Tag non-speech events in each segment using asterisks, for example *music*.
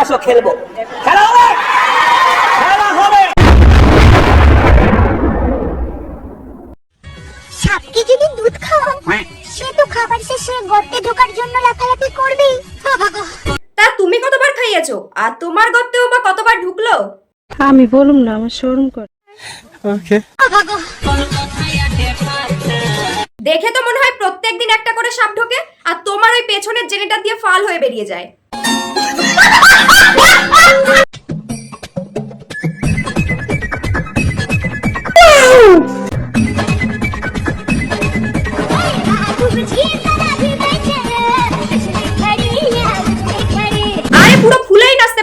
আসো খেলব। খেলা হবে? খেলা হবে। সাপকে যদি দুধ খাওয়াও সে তো খাবার শেষে গর্তে ঢোকার জন্য লাফালাফি করবেই। তা তুমি কতবার খাইয়েছো? আর তোমার গর্তেও বা কতবার ঢুকলো? আমি বলুম না আমার শোরুম করে। গো দেখে তো মনে হয় প্রত্যেকদিন একটা করে সাপ ঢোকে আর তোমার ওই পেছনের জেনেটা দিয়ে ফাল হয়ে বেরিয়ে যায়।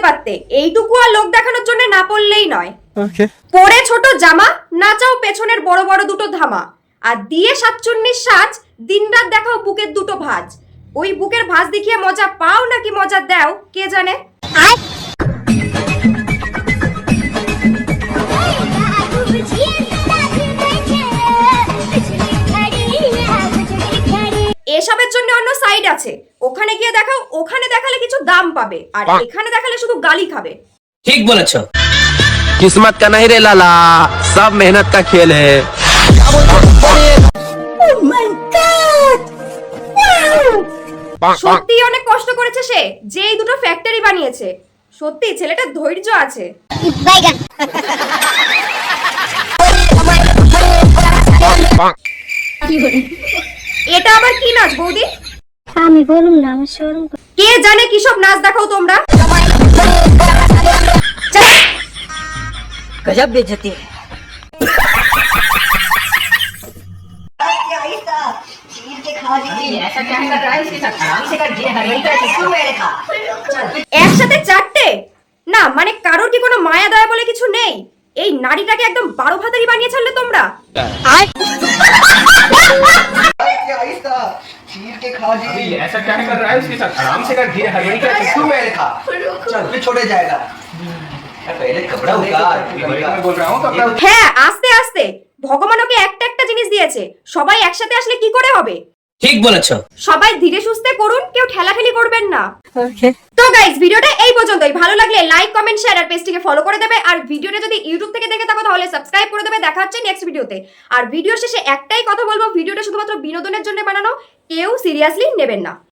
পারতে। এইটুকু আর লোক দেখানোর জন্য না পড়লেই নয়। পরে ছোট জামা নাচাও পেছনের বড় বড় দুটো ধামা। আর দিয়ে সাতচল্লিশ সাজ দিনরাত দেখাও বুকের দুটো ভাঁজ। ওই বুকের ভাঁজ দেখিয়ে মজা পাও নাকি মজা দাও কে জানে? এসবের জন্য অন্য সাইড আছে। ওখানে গিয়ে দেখাও ওখানে দেখালে কিছু দাম পাবে। আর এখানে দেখালে শুধু গালি খাবে। ঠিক বলেছ। কিসমত কা নাহি রে লালা সব মেহনত কা খেল হে oh সত্যি অনেক কষ্ট করেছে সে যে এই দুটো ফ্যাক্টরি বানিয়েছে। সত্যি ছেলেটা ধৈর্য আছে। *laughs* কি এটা আবার কি নাচ বৌদি? আমি বলুন না আমি শরম কে জানে কি সব নাচ দেখাও তোমরা? গজব বেজতি। একসাথে চারটে? না মানে কারোর কি কোনো মায়া দয়া বলে কিছু নেই? এই নারীটাকে একদম বারো ভাতারি বানিয়ে ছাড়লে তোমরা? ऐसा क्या कर रहा है उसके साथ आराम से कर धीरे हरियाणी का क्यों मैं लिखा चल फिर छोड़े जाएगा पहले कपड़ा उतार मैं बोल रहा हूँ तो अपना হ্যাঁ আস্তে আস্তে ভগবান ওকে একটা একটা জিনিস দিয়েছে সবাই একসাথে আসলে কি করে হবে ঠিক বলেছ। সবাই ধীরে সুস্থে করুন কেউ ঠেলাঠেলি করবেন না। তো গাইস ভিডিওটা এই পর্যন্তই। ভালো লাগলে লাইক কমেন্ট শেয়ার আর পেজটিকে ফলো করে দেবে। আর ভিডিওটা যদি ইউটিউব থেকে দেখে থাকো তাহলে সাবস্ক্রাইব করে দেবে। দেখা হচ্ছে নেক্সট ভিডিওতে আর ভিডিও শেষে একটাই কথা বলব ভিডিওটা শুধুমাত্র বিনোদনের জন্য বানানো। কেউ সিরিয়াসলি নেবেন না।